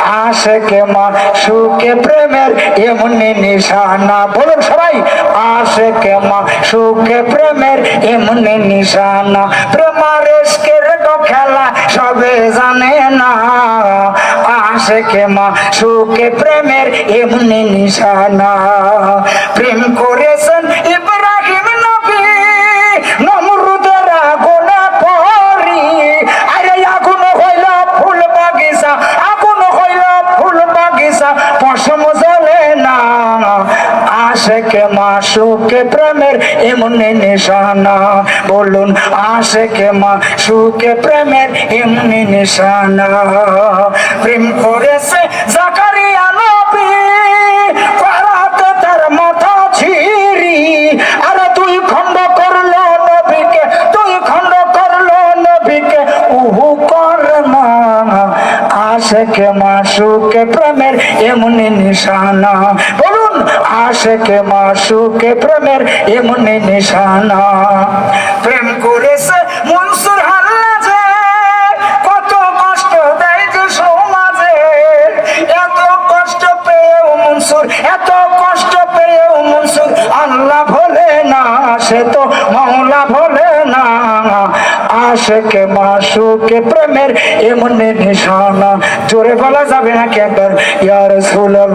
আশেকে মা, সুখে প্রেমের এমনি নিশানা। বলুন সবাই, আশেকে মা, সুখে প্রেমের এমনি নিশানা। প্রেমারেশকের তো খেলা, সবে জানে না। আশেকে মা, সুখে প্রেমের এমনি নিশানা। প্রেম করেছেন বাগিচা পশম জ্বলে না। আশেকে মাসুকে প্রেমের এমনি নিশানা। বলুন, আশেকে মা সুখে প্রেমের এমনি নিশানা। প্রেম করেছে জাকারিয়া আশেকে মাসুকে প্রেমের এমনি নিশানা। বলুন, আশেকে মাসুকে প্রেমের এমনি নিশানা। প্রেম করেছে মনসুর হাল্লাজে কত কষ্ট দেয় যে সমাজে। এত কষ্ট পেয়েও মনসুর, এত কষ্ট পেয়েও মনসুর, আল্লাহ ভোলে না, সে তো আশেকে মাসুকে প্রেমের এমন নিশানা। জোরে বলা যাবে নাকি একবার? ইয়ার সুলভ